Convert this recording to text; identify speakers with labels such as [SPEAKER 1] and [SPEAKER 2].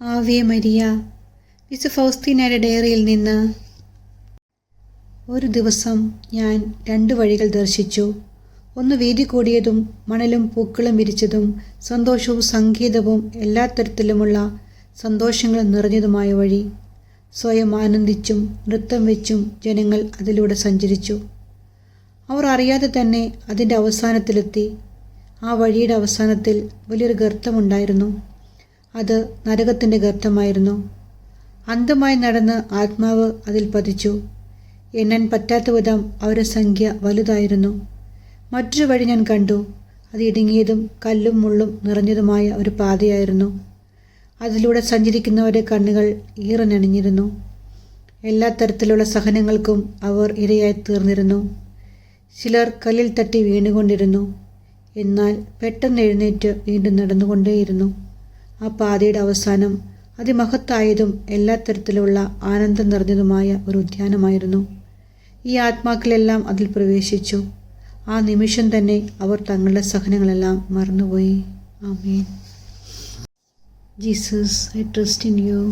[SPEAKER 1] Ave Maria. Miss ഫൗസ്തീനയുടെ ഡയറിയിൽ നിന്ന് ഒരു ദിവസം ഞാൻ രണ്ട് വഴികൾ ദർശിച്ചു. ഒന്ന് വീതി കൂടിയതും മണലും പൂക്കളും വിരിച്ചതും സന്തോഷവും സംഗീതവും എല്ലാ തരത്തിലുമുള്ള സന്തോഷങ്ങളും നിറഞ്ഞതുമായ വഴി. സ്വയം ആനന്ദിച്ചും നൃത്തം വെച്ചും ജനങ്ങൾ അതിലൂടെ സഞ്ചരിച്ചു. അവർ അറിയാതെ തന്നെ അതിന്റെ അവസാനത്തിലെത്തി. ആ വഴിയുടെ അവസാനത്തിൽ വലിയൊരു ഗർത്തമുണ്ടായിരുന്നു. അത് നരകത്തിന്റെ ഗർത്തമായിരുന്നു. അന്ധമായി നടന്ന് ആത്മാവ് അതിൽ പതിച്ചു. എണ്ണാൻ പറ്റാത്ത വിധം അവരുടെ സംഖ്യ വലുതായിരുന്നു. മറ്റൊരു വഴി ഞാൻ കണ്ടു. അത് ഇടുങ്ങിയതും കല്ലും മുള്ളും നിറഞ്ഞതുമായ ഒരു പാതയായിരുന്നു. അതിലൂടെ സഞ്ചരിക്കുന്നവരുടെ കണ്ണുകൾ ഈറനണിഞ്ഞിരുന്നു. എല്ലാ തരത്തിലുള്ള സഹനങ്ങൾക്കും അവർ ഇരയായി തീർന്നിരുന്നു. ചിലർ കല്ലിൽ തട്ടി വീണുകൊണ്ടിരുന്നു. എന്നാൽ പെട്ടെന്ന് എഴുന്നേറ്റ് വീണ്ടും നടന്നുകൊണ്ടേയിരുന്നു. ആ പാതയുടെ അവസാനം അതിമഹത്തായതും എല്ലാ തരത്തിലുള്ള ആനന്ദം നിറഞ്ഞതുമായ ഒരു ഉദ്യാനമായിരുന്നു. ഈ ആത്മാക്കളെല്ലാം അതിൽ പ്രവേശിച്ചു. ആ നിമിഷം തന്നെ അവർ തങ്ങളുടെ സഹനങ്ങളെല്ലാം മറന്നുപോയി. Amen. Jesus I trust in you.